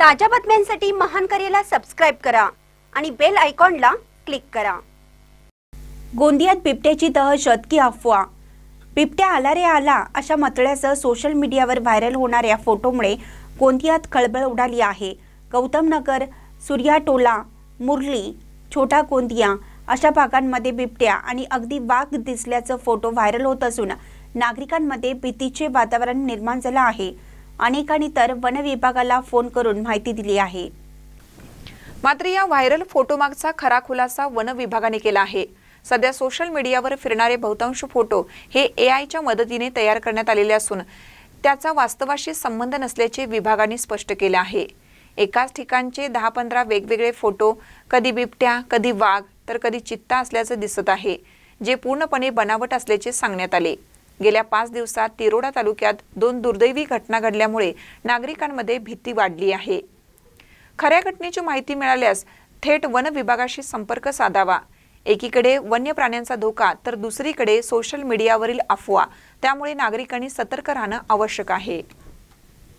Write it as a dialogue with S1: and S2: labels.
S1: ताज्या बातम्यांसाठी महान करेला सबस्क्राईब करा आणि बेल आयकॉनला क्लिक करा. गोंदियात बिबट्याची दहशत की अफवा. बिबट्या आला रे आला अशा मतळ्यासह सोशल मीडियावर व्हायरल होणाऱ्या फोटोमुळे गोंदियात खळबळ उडाली आहे. गौतम नगर सूर्याटोला मुरली छोटा गोंदिया अशा भागांमध्ये बिबट्या आणि अगदी वाघ दिसल्याचं फोटो व्हायरल होत असून नागरिकांमध्ये भीतीचे वातावरण निर्माण झालं आहे. अनेकांनी तर वन विभागाला फोन करून माहिती दिली आहे.
S2: मात्र या व्हायरल फोटोमागचा खरा खुलासा वन विभागाने केला आहे. सध्या सोशल मीडियावर फिरणारे बहुतांश फोटो हे ए आयच्या मदतीने तयार करण्यात आलेले असून त्याचा वास्तवाशी संबंध नसल्याचे विभागाने स्पष्ट केले आहे. एकाच ठिकाणचे दहा पंधरा वेगवेगळे फोटो कधी बिबट्या कधी वाघ तर कधी चित्ता असल्याचं दिसत आहे जे पूर्णपणे बनावट असल्याचे सांगण्यात आले. गेल्या पाच दिवसात तिरोडा तालुक्यात दोन दुर्दैवी घटना घडल्यामुळे नागरिकांमध्ये भीती वाढली आहे. खऱ्या घटनेची माहिती मिळाल्यास थेट वन विभागाशी संपर्क साधावा. एकीकडे वन्य प्राण्यांचा धोका तर दुसरीकडे सोशल मीडियावरील अफवा. त्यामुळे नागरिकांनी सतर्क राहणं आवश्यक आहे.